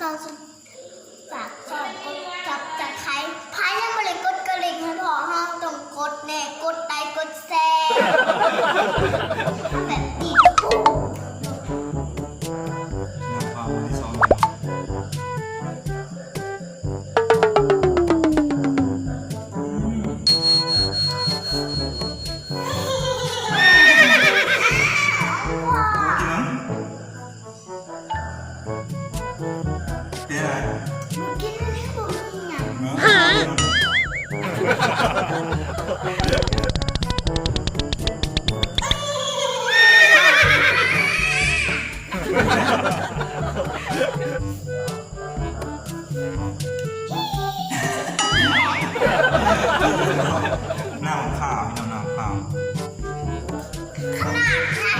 ช่องสุดฝากช่องกดจับจากใครพายยังไม่ได้กดกระดิ่งให้พอห้องต้องกดแน่กดไลค์กดแชร์แบบดีปุ๊บ น้ำข้าวที่สองเดี๋ยวกินให้พวกนี้ไงฮะน้ำข้าวน้ำน้ำข้าว ขนาดไห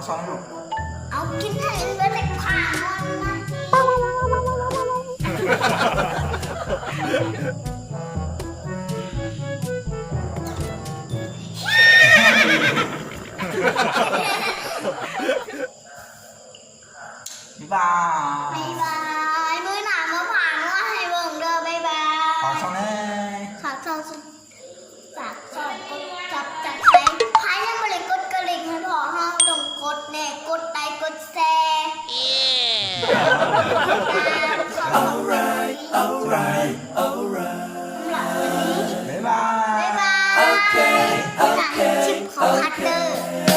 งไหมครับขอซ้อมลูกเอากินให้เลิกเด็กผ่านวันนะบ๊ายบายบ๊ายบายมือหนามาผ่านว่าให้เบิ่งเด้อบ๊ายบาย ขอซ้อมเลยฝากช่องสุด ขอบคุณสำหรับวันนี้ alright สำหรับวันนี้ บ๊ายบาย บ๊ายบายโอเคโอเคชิปของพัตเตอร์